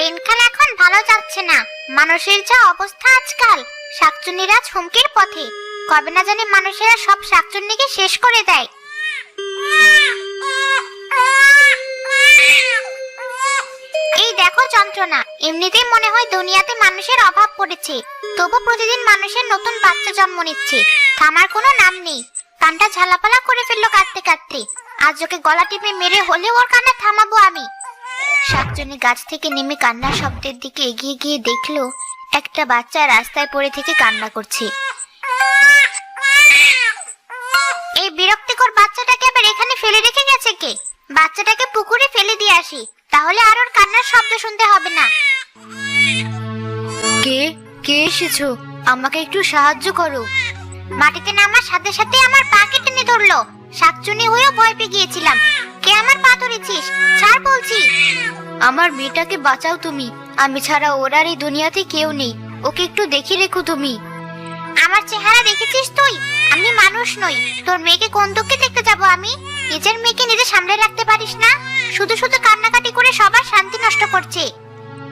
দিনকাল এখন ভালো যাচ্ছে না। মানুষের যা অবস্থা আজকাল, শাকচুন্নিরা হুমকির পথে। কবে না জানি মানুষেরা সব শাকচুন্নিকে শেষ করে দেয়। এই দেখো যন্ত্রণা, এমনিতেই মনে হয় দুনিয়াতে মানুষের অভাব পড়েছে। তবু প্রতিদিন মানুষের নতুন বাচ্চা জন্ম নিচ্ছে। থামার কোনো নাম নেই। কানটা ঝালাপালা করে ফেলল কাঁদতে কাঁদতে। আজ ওকে গলা টিপে মেরে হলেও ওর কান্না থামাবো আমি। শাকচুনি গাছ থেকে নেমে কান্নার শব্দের দিকে এগিয়ে গিয়ে দেখল একটা বাচ্চা রাস্তায় পড়ে থেকে কান্না করছে। এই বিরক্তিকর বাচ্চাটাকে আবার এখানে ফেলে রেখে গেছে কে? বাচ্চাটাকে পুকুরে ফেলে দিয়ে আসি তাহলে আর ওর কান্নার শব্দ শুনতে হবে না। কে? কে এসেছ? আমাকে একটু সাহায্য করো। মাটিতে নামার সাথে সাথে আমার পা কেটে নিয়ে ধরলো। শাকচুনি হয়েও ভয় পেয়ে গিয়েছিলাম। কে আমার পা ধরেছিস? ছাড় বলছি। আমার মেয়েটাকে বাঁচাও তুমি। আমি ছাড়া ওর আর এই দুনিয়াতে কেউ নেই। ওকে একটু দেখে রেখো তুমি। আমার চেহারা দেখেছিস তুই? আমি মানুষ নই। তোর মেয়েকে কোন দুঃখে দেখতে যাব আমি? নিজের মেয়েকে নিজে সামলে রাখতে পারিস না? শুধু শুধু কান্নাকাটি করে সবার শান্তি নষ্ট করছে।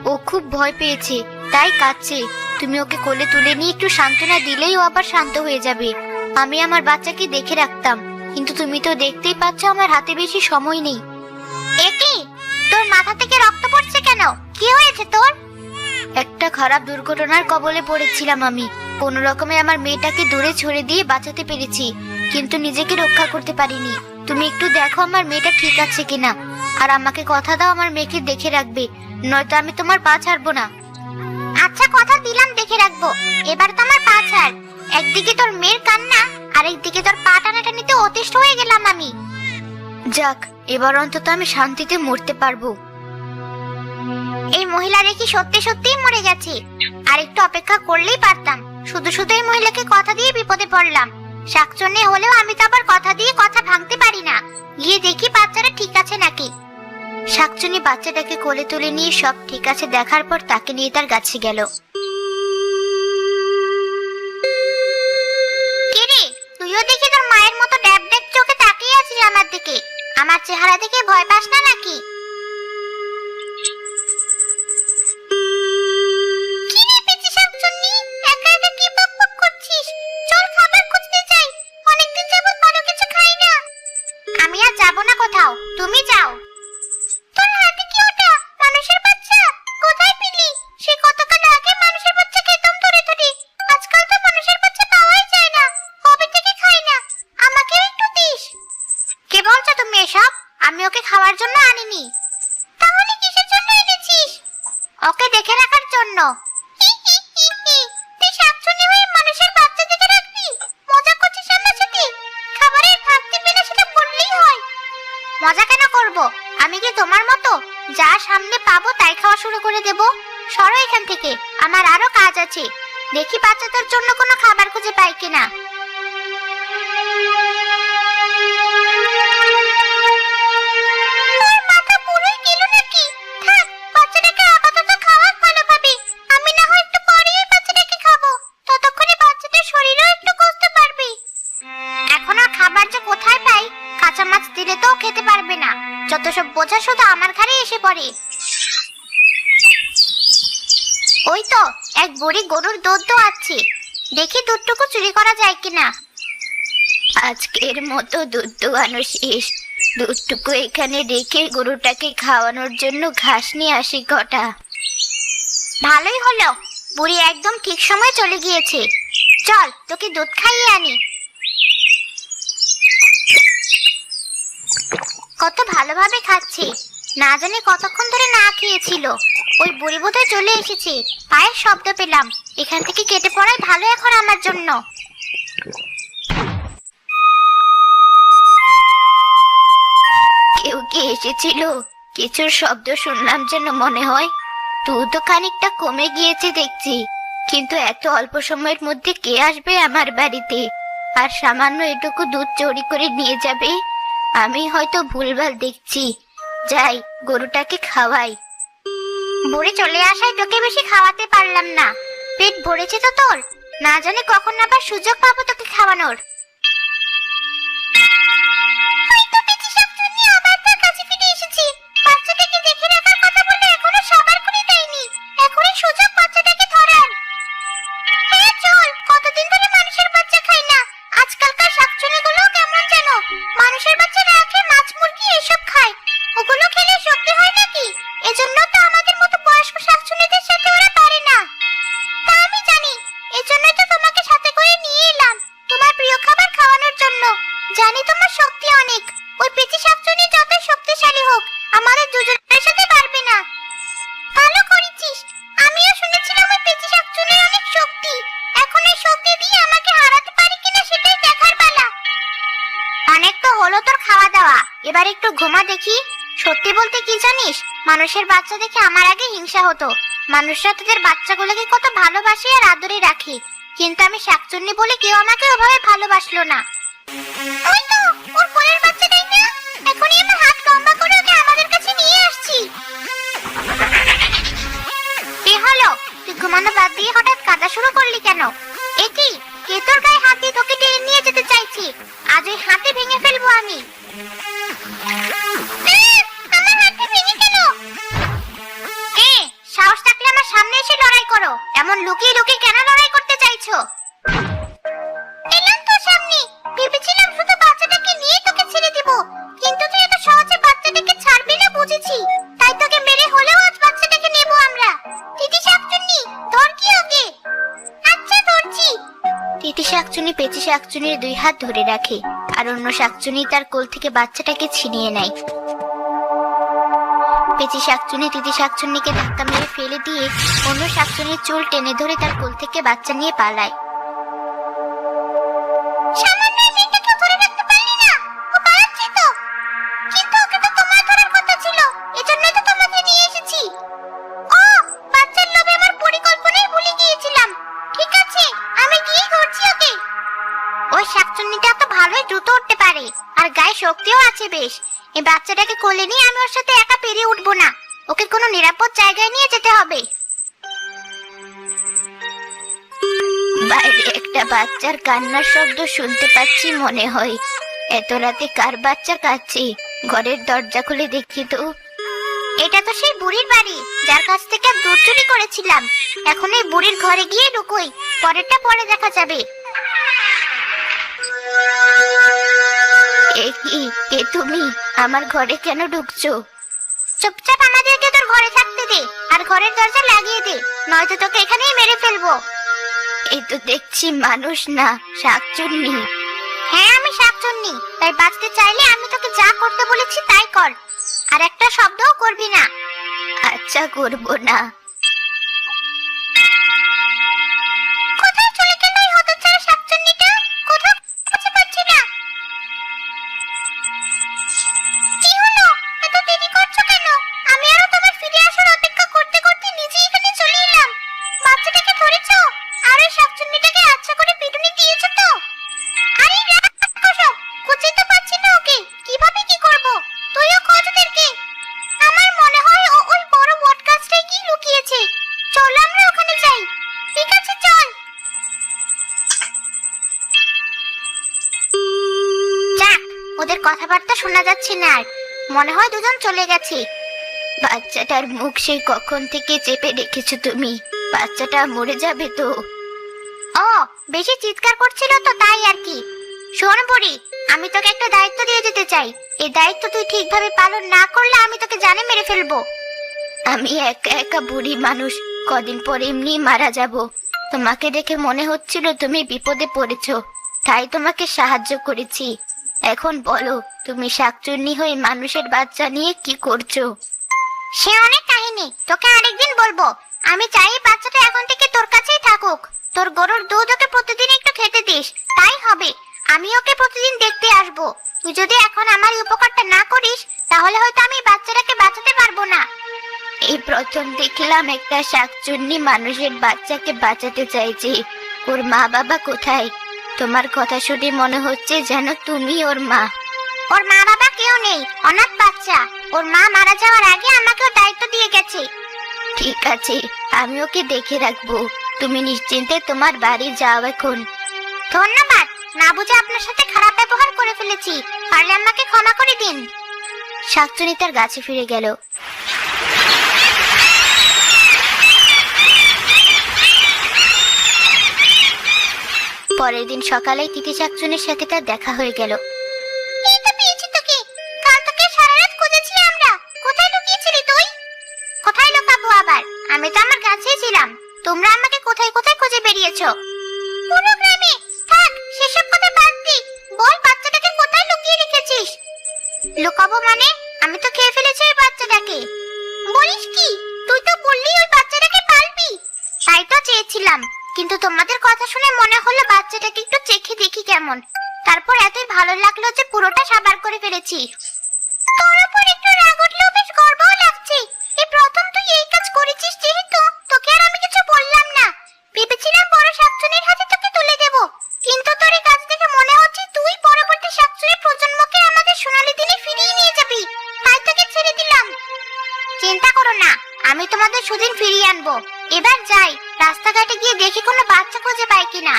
ও খুব ভয় পেয়েছে, তাই কাঁদছে। তুমি ওকে কোলে তুলে নিয়ে একটু সান্ত্বনা দিলেই ও আবার শান্ত হয়ে যাবে। আমি আমার বাচ্চাকে দেখে রাখতাম। কিন্তু তুমি তো দেখতেই পাচ্ছ আমার হাতে বেশি সময় নেই। একি, তোর মাথা থেকে রক্ত পড়ছে কেন? কি হয়েছে তোর? একটা খারাপ দুর্ঘটনার কবলে পড়েছিলাম আমি। কোন রকমে আমার মেয়েটাকে দূরে ছড়ে দিয়ে বাঁচাতে পেরেছি, কিন্তু নিজেকে রক্ষা করতে পারিনি। তুমি একটু দেখো আমার মেয়েটা ঠিক আছে কিনা, আর আমাকে কথা দাও আমার মেয়েকে দেখে রাখবে, নয়তো আমি তোমার পা ছাড়বো না। আচ্ছা কথা দিলাম দেখে রাখব। এবার তো আমার পা ছাড়। একদিকে তোর মেয়ের কান্না আর একদিকে তোর পা টানাটানিতে অতিষ্ঠ হয়ে গেলাম আমি। যাক এবার অন্তত আমি শান্তিতে মরতে পারব। এই মহিলা দেখি সত্যি সত্যিই মরে গেছে। আর একটু অপেক্ষা করলেই পারতাম। শুধু শুধু এই মহিলাকে কথা দিয়ে বিপদে পড়লাম। শাকচন্যে হলেও আমি তো আবার কথা দিয়ে কথা ভাঙতে পারি না। গিয়ে দেখি বাচ্চারা ঠিক আছে নাকি। শাকচুনি বাচ্চাটাকে কোলে তুলে নিয়ে সব ঠিক আছে দেখার পর তাকে নিয়ে তার কাছে গেল। আমার চেহারা দেখে ভয় পাস না নাকি? আমি আর যাব না কোথাও। তুমি যাও। খাওয়ার জন্য আনিনি। তাহলে কিসের জন্য এনেছিস? ওকে দেখে রাখার জন্য। মজা হয়। মজা কেন করব? আমি কি তোমার মতো? যা সামনে পাবো তাই খাওয়া শুরু করে দেব। সরো এখান থেকে। আমার আরও কাজ আছে। দেখি বাচ্চাদের জন্য কোনো খাবার খুঁজে পাই কিনা। যত সব বোঝা শুধু আমার ঘাড়ে এসে পড়ে। ওই তো, এক বুড়ি গরুর দুধ তো আছে দেখি দুধটুকু চুরি করা যায় কিনা। আজকের মতো দুধ দোয়ানো শেষ। দুধটুকু এখানে রেখে গরুটাকে খাওয়ানোর জন্য ঘাস নিয়ে আসি কটা। ভালোই হলো, বুড়ি একদম ঠিক সময় চলে গিয়েছে। চল, তোকে দুধ খাইয়ে আনি। কত ভালোভাবে খাচ্ছে। না জানি কতক্ষণ ধরে না খেয়েছিল। ওই বুড়ি বোধহয় চলে এসেছে। পায়ের শব্দ পেলাম। এখান থেকে কেটে পড়াই ভালো এখন আমার জন্য। কেউ কি এসেছিল? কিছুর শব্দ শুনলাম যেন মনে হয়। তো খানিকটা কমে গিয়েছে দেখছি। কিন্তু এত অল্প সময়ের মধ্যে কে আসবে আমার বাড়িতে? আর সামান্য এটুকু দুধ চুরি করে নিয়ে যাবে? আমি হয়তো ভুলভাল দেখছি। যাই, গরুটাকে খাওয়াই। বুড়ি চলে আসায় তোকে বেশি খাওয়াতে পারলাম না। পেট ভরেছে তো তোর। না জানি কখন আবার সুযোগ পাবো তোকে খাওয়ানোর। এবার একটু ঘুমা দেখি। সত্যি বলতে কি জানিস, মানুষের বাচ্চা দেখে আমার আগে হিংসা হতো। মানুষরা তাদের বাচ্চাগুলোকে কত ভালোবাসে আর আদরে রাখে। কিন্তু আমি শাকচুন্নি বলে কেউ আমাকে ওভাবে ভালোবাসলো না। ঘুমানো বাদ দিয়ে হঠাৎ কাঁদা শুরু করলি কেন? এ কি? কে তোর গায়ে হাত তোকে টেনে নিয়ে যেতে চাইছি? আজ ওই হাতে ভেঙে ফেলব আমি! বুঝেছি। তাই তোকে মেরে হলেও বাচ্চাটাকে নেব আমরা। দিদি কি ওকে আচ্ছা ধরছি। তিতি শাকচুনি পেঁচি দুই হাত ধরে রাখে। আর অন্য শাকচুনি তার কোল থেকে বাচ্চাটাকে ছিনিয়ে নেয়। পেঁচি শাকচুনি, তিতি শাকচুন্নিকে ধাক্কা মেরে ফেলে দিয়ে অন্য শাকচুনির চুল টেনে ধরে তার কোল থেকে বাচ্চা নিয়ে পালায়। গায়ে আছে বেশ। এই বাচ্চাটাকে কোলে নিয়ে আমি ওর সাথে একা পেরিয়ে উঠবো না। ওকে কোনো নিরাপদ জায়গায় নিয়ে যেতে হবে। বাইরে একটা বাচ্চার কান্নার শব্দ শুনতে পাচ্ছি মনে হয়। এত রাতে কার বাচ্চা কাচ্ছে ঘরের দরজা খুলে দেখি তো। এটা তো সেই বুড়ির বাড়ি, যার কাছ থেকে দুধ চুরি করেছিলাম। এখন এই বুড়ির ঘরে গিয়ে ঢুকোই, পরেরটা পরে দেখা যাবে। কি তুমি আমার ঘরে কেন ঢুকছো? চুপচাপ আমাদেরকে তোর ঘরে থাকতে দে, আর ঘরের দরজা লাগিয়ে দে, নয়তো তোকে এখানেই মেরে ফেলব। এই তো দেখছি মানুষ না, শাকচুন্নি। হ্যাঁ আমি শাকচুন্নি, তাই বাঁচতে চাইলে আমি তোকে যা করতে বলেছি তাই কর, আর একটা শব্দও করবি না। আচ্ছা করব না। ধরেছো আর ওই শাকচুন্নিটাকে আচ্ছা করে পিটুনি দিয়েছ তো। আরে রাখো খুঁজে তো পাচ্ছি না ওকে। কীভাবে কি করব? তুইও খোঁজ ওদেরকে আমার মনে হয় ও ওই বড় গাছটাই কি লুকিয়েছে। চল আমরা ওখানে যাই। ঠিক আছে, চল। ওদের কথাবার্তা শোনা যাচ্ছে না আর। মনে হয় দুজন চলে গেছে। বাচ্চাটার মুখ সেই কখন থেকে চেপে রেখেছো তুমি? বাচ্চাটা মরে যাবে তো। ও, বেশি চিৎকার করছিল তো তাই আর কি। শোন বুড়ি, আমি তোকে একটা দায়িত্ব দিয়ে যেতে চাই। এই দায়িত্ব তুই ঠিকভাবে পালন না করলে আমি তোকে জানে মেরে ফেলব। আমি একা একা বুড়ি মানুষ, কদিন পর এমনি মারা যাব। তোমাকে দেখে মনে হচ্ছিল তুমি বিপদে পড়েছো। তাই তোমাকে সাহায্য করেছি। এখন বলো, তুমি শাকচুন্নি হয়ে মানুষের বাচ্চা নিয়ে কি করছ? সে অনেক কাহিনী, তোকে আরেকদিন বলব। আমি চাই বাচ্চাটা এখন থেকে তোর কাছেই থাকুক। তোর গরুর দুধ ওকে প্রতিদিন একটু খেতে দিস। তাই হবে। আমি ওকে প্রতিদিন দেখতে আসব। তুই যদি এখন আমার উপকারটা না করিস, তাহলে হয়তো আমি বাচ্চাটাকে বাঁচাতে পারব না। এই প্রথম দেখলাম একটা শাকচুন্নি মানুষের বাচ্চাকে বাঁচাতে চাইছে। ওর মা বাবা কোথায়? তোমার কথা শুনে মনে হচ্ছে যেন তুমি ওর মা। ওর মা বাবা কেউ নেই, অনাথ বাচ্চা। ওর মা মারা যাওয়ার আগে আমাকে ওর দায়িত্ব দিয়ে গেছে। ঠিক আছে, আমি ওকে দেখে রাখব। তুমি নিশ্চিন্তে তোমার বাড়ি যাও এখন। ধন্যবাদ! না বুঝে আপনার সাথে খারাপ ব্যবহার করে ফেলেছি। পারলে আমাকে ক্ষমা করে দিন। শাকচুনি তার গাছে ফিরে গেল। পরের দিন সকালে তিতি শাকচুনির সাথে তার দেখা হয়ে গেল। তোমরা আমাকে কোথায় কোথায় খুঁজে বেরিয়েছো? গ্রামে থাক, সেসব কথা বাদ দি। বল, বাচ্চাটাকে কোথায় লুকিয়ে রেখেছিস? লুকাবো মানে? আমি তো খেয়ে ফেলেছি ওই বাচ্চাটাকে। বলিস কি? তুই তো বললি ওই বাচ্চাটাকে পালবি। তাই তো চেয়েছিলাম। কিন্তু তোমাদের কথা শুনে মনে হলো বাচ্চাটাকে একটু চেখে দেখি কেমন। তারপর এতই ভালো লাগল যে পুরোটা সাবার করে ফেলেছি। তোর উপর একটু রাগ উঠলেও বেশ গর্বও লাগছে। এই প্রথম তুই এই কাজ করেছিস যেহেতু তোকে আর আমি কিছু বললাম না ভেবেছিলাম বড় শাকচুনির হাতে তোকে তুলে দেব। কিন্তু তোর এই কাজ দেখে মনে হচ্ছে তুই পরবর্তী শাকচুনির প্রজন্মকে আমাদের সোনালী দিনে ফিরিয়ে নিয়ে যাবি। তাই তোকে ছেড়ে দিলাম। চিন্তা করো না, আমি তোমাদের সুদিন ফিরিয়ে আনব। এবার যাই, রাস্তাঘাটে গিয়ে দেখি কোনো বাচ্চা খুঁজে পাই কিনা।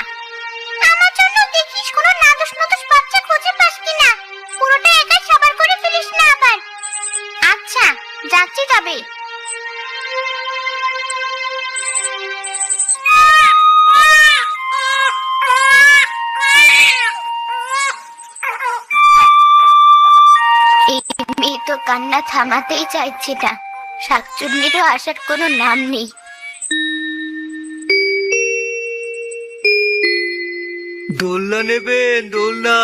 থামাতেই চাইছে না। শাকচুন্নিরও আসার কোনো নাম নেই। দোলনা নেবেন দোলনা।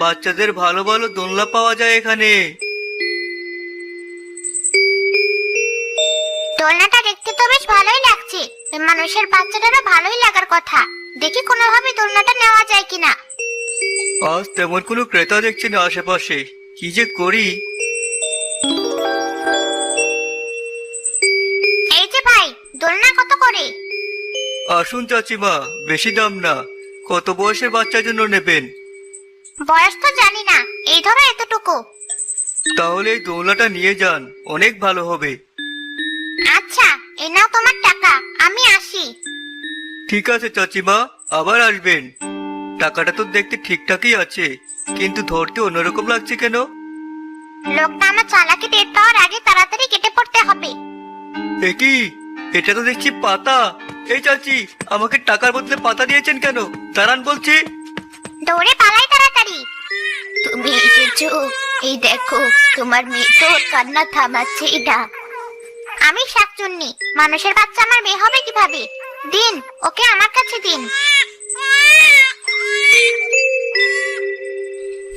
বাচ্চাদের ভালো ভালো দোলনা পাওয়া যায় এখানে। দোলনাটা দেখতে তো বেশ ভালোই লাগছে। মানুষের বাচ্চাটারও ভালোই লাগার কথা। দেখি কোনোভাবে দোলনাটা নেওয়া যায় কিনা। আজ তেমন কোনো ক্রেতা দেখছি না আশেপাশে। কি যে করি? দোলনা কত করে? আসুন চাচিমা বেশি দাম না। কত বয়সের বাচ্চার জন্য নেবেন? বয়স তো জানি না এই ধরো এতটুকু। তাহলে এই দোলনাটা নিয়ে যান অনেক ভালো হবে। আচ্ছা এ নাও তোমার টাকা আমি আসি। ঠিক আছে চাচিমা আবার আসবেন। টাকাটা তো দেখতে ঠিকঠাকই আছে কিন্তু ধরতে অন্যরকম লাগছে কেন? লোকটা আমার চালাকি টের পাওয়ার আগে তাড়াতাড়ি কেটে পড়তে হবে। একই এটা তো দেখছি পাতা। এই চাচি, আমাকে টাকার বদলে পাতা দিয়েছেন কেন? দাঁড়ান বলছি। দৌড়ে পালাই তাড়াতাড়ি। তুমি এসেছ। এই দেখো, তোমার মেয়ে তো কান্না আমি শাকচুন্নি, মানুষের বাচ্চা আমার মেয়ে হবে কীভাবে? দিন, ওকে আমার কাছে দিন।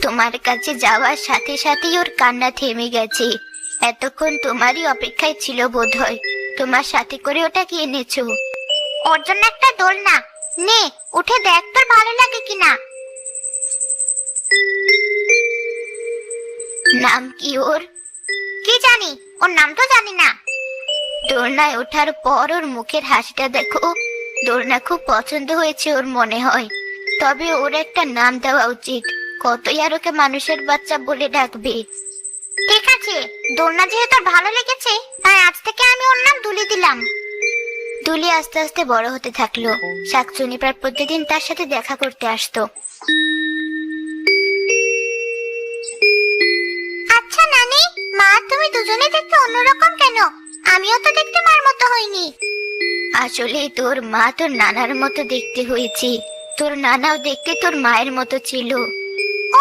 তোমার কাছে যাওয়ার সাথে সাথেই ওর কান্না থেমে গেছে। এতক্ষণ তোমারই অপেক্ষায় ছিল বোধহয়। তোমার সাথে করে ওটা কি এনেছো? ওর জন্য একটা দোলনা। নে, উঠে দেখ তোর ভালো লাগে কিনা। নাম কি ওর? কি জানি, ওর নাম তো জানি না। দোলনায় ওঠার পর ওর মুখের হাসিটা দেখো। দোলনা খুব পছন্দ হয়েছে ওর মনে হয়। তবে ওর একটা নাম দেওয়া উচিত। কতই আর ওকে মানুষের বাচ্চা বলে ডাকবে। ঠিক আছে, দোলনা যেহেতু ভালো লেগেছে, তাই আজ থেকে আমি ওর নাম দুলি দিলাম। দুলি আস্তে আস্তে বড় হতে থাকল। শাকচুনি প্রায় প্রতিদিন তার সাথে দেখা করতে আসতো। আচ্ছা নানি, মা, তুমি দুজনে দেখতে অন্যরকম কেন? আমিও তো দেখতে মার মতো হইনি। আসলে তোর মা তোর নানার মতো দেখতে হয়েছে। তোর নানাও দেখতে তোর মায়ের মতো ছিল।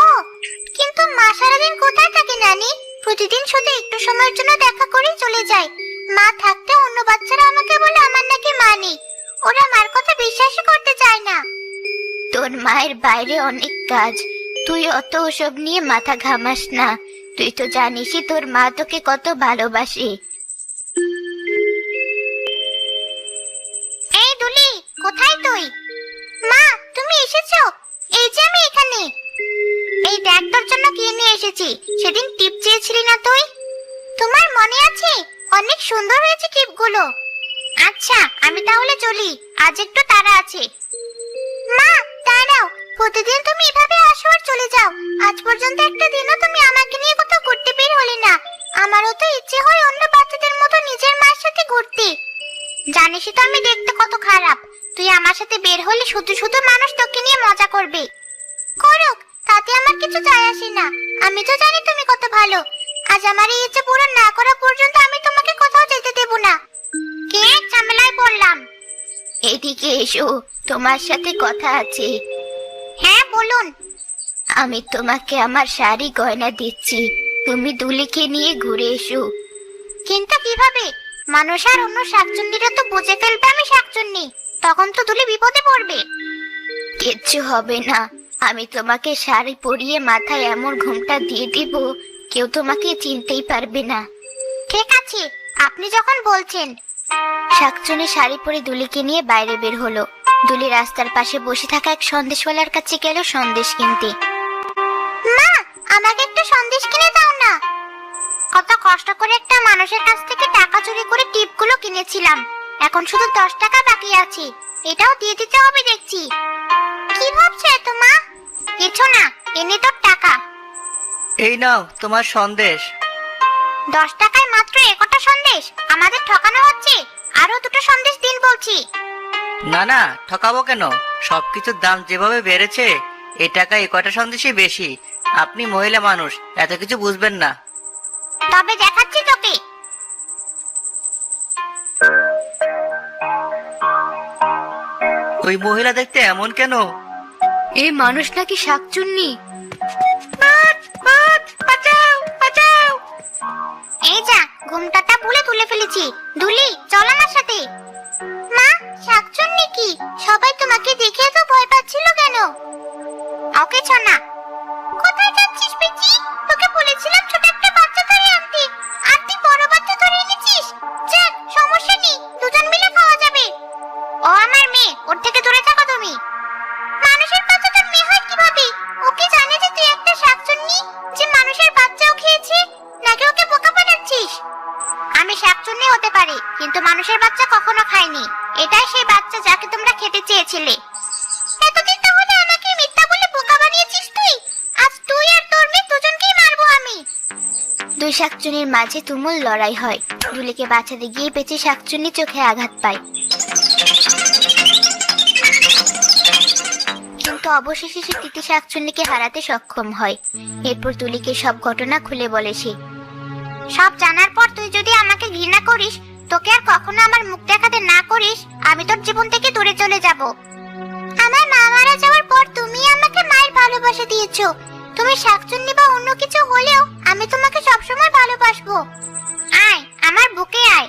ও, কিন্তু প্রতিদিন শুধু একটু সময়ের জন্য দেখা করেই চলে যায়। মা থাকতে অন্য বাচ্চারা আমাকে বলে আমার নাকি মা নেই ওরা মার কথা বিশ্বাসই করতে চায় না। তোর মায়ের বাইরে অনেক কাজ। তুই অত ওসব নিয়ে মাথা ঘামাস না। তুই তো জানিসই তোর মা তোকে কত ভালোবাসে। নিয়ে সেদিন টিপ চেয়েছিলি না তুই? তোমার মনে আছে? অনেক সুন্দর হয়েছে টিপগুলো। আচ্ছা আমি তাহলে চলি। আজ একটু তাড়া আছে। মা, দাঁড়াও। প্রতিদিন তুমি এভাবে আসো আর চলে যাও। আজ পর্যন্ত একটা দিনও তুমি আমাকে নিয়ে কোথাও ঘুরতে বের হলে না। আমারও তো ইচ্ছে হয় অন্য বাচ্চাদের মতো নিজের মার সাথে ঘুরতে। জানিসই তো আমি দেখতে কত খারাপ। তুই আমার সাথে বের হলে শুধু শুধু মানুষ তোকে নিয়ে মজা করবে। করুক তাতে আমার কিছু যায় আসে না। আমি তো জানি তুমি কত ভালো। আজ আমার এই ইচ্ছে পূরণ না করা পর্যন্ত আমি তোমাকে কোথাও যেতে দেব না। কে ঝামেলায় পড়লাম? এদিকে এসো তোমার সাথে কথা আছে। হ্যাঁ বলুন। আমি তোমাকে আমার শাড়ি গয়না দিচ্ছি। তুমি দুলিকে নিয়ে ঘুরে এসো। কিন্তু কীভাবে? মানুষ আর অন্য শাকচুন্নিরা তো বুঝে ফেলবে আমি শাকচুন্নি। তখন তো তুলে বিপদে পড়বে। কিচ্ছু হবে না। আমি তোমাকে শাড়ি পরিয়ে মাথায় এমন ঘুমটা দিয়ে দিব কেউ তোমাকে চিনতেই পারবে না। ঠিক আছে আপনি যখন বলছেন। শাকচুনি শাড়ি পরে দুলিকে নিয়ে বাইরে বের হলো। দুলি রাস্তার পাশে বসে থাকা এক সন্দেশওয়ালার কাছে গেল সন্দেশ কিনতে। মা আমাকে একটা সন্দেশ কিনে দাও না। কত কষ্ট করে একটা মানুষের কাছ থেকে টাকা চুরি করে টিপগুলো কিনেছিলাম। এখন শুধু দশ টাকা বাকি আছে। এটাও দিয়ে দিতে হবে দেখছি। কি ভাবছ এত মা? কিছু না এনে তোর টাকা। এই নাও তোমার সন্দেশ। দশ টাকায় মাত্র একটা সন্দেশ আমাদের ঠকানো হচ্ছে। আরও দুটো সন্দেশ দিন বলছি। না না ঠকাবো কেন? সবকিছুর দাম যেভাবে বেড়েছে এ টাকা এ কটা সন্দেশই বেশি। আপনি মহিলা মানুষ এত কিছু বুঝবেন না। তবে দেখাচ্ছি তোকে। ওই মহিলা দেখতে এমন কেন? এই মানুষ নাকি শাকচুন্নি? এই যা ঘুমটাটা ভুলে তুলে ফেলেছি। দুলি চল আমার সাথে। মা শাকচুন্নি কি? সবাই তোমাকে দেখে তো ভয় পাচ্ছিল কেন? ওকে ছনা শাকচুনির মাঝে তুমুল লড়াই হয়। দুলিকে বাঁচাতে গিয়ে পেঁচে শাকচুন্নি চোখে আঘাত পায়। কিন্তু অবশেষে সে তিতি শাকচুন্নিকে হারাতে সক্ষম হয়। এরপর তুলিকে সব ঘটনা খুলে বলে সে, সব জানার পর তুই যদি আমাকে ঘৃণা করিস, তোকে আর কখনো আমার মুখ দেখাতে না করিস, আমি তোর জীবন থেকে দূরে চলে যাব। আমার মা মারা যাওয়ার পর তুমি আমাকে মায়ের ভালোবাসা দিয়েছ। তুমি শাকচুন্নি বা অন্য কিছু হলেও আমি তোমাকে সবসময় ভালোবাসবো। আয় আমার বুকে আয়।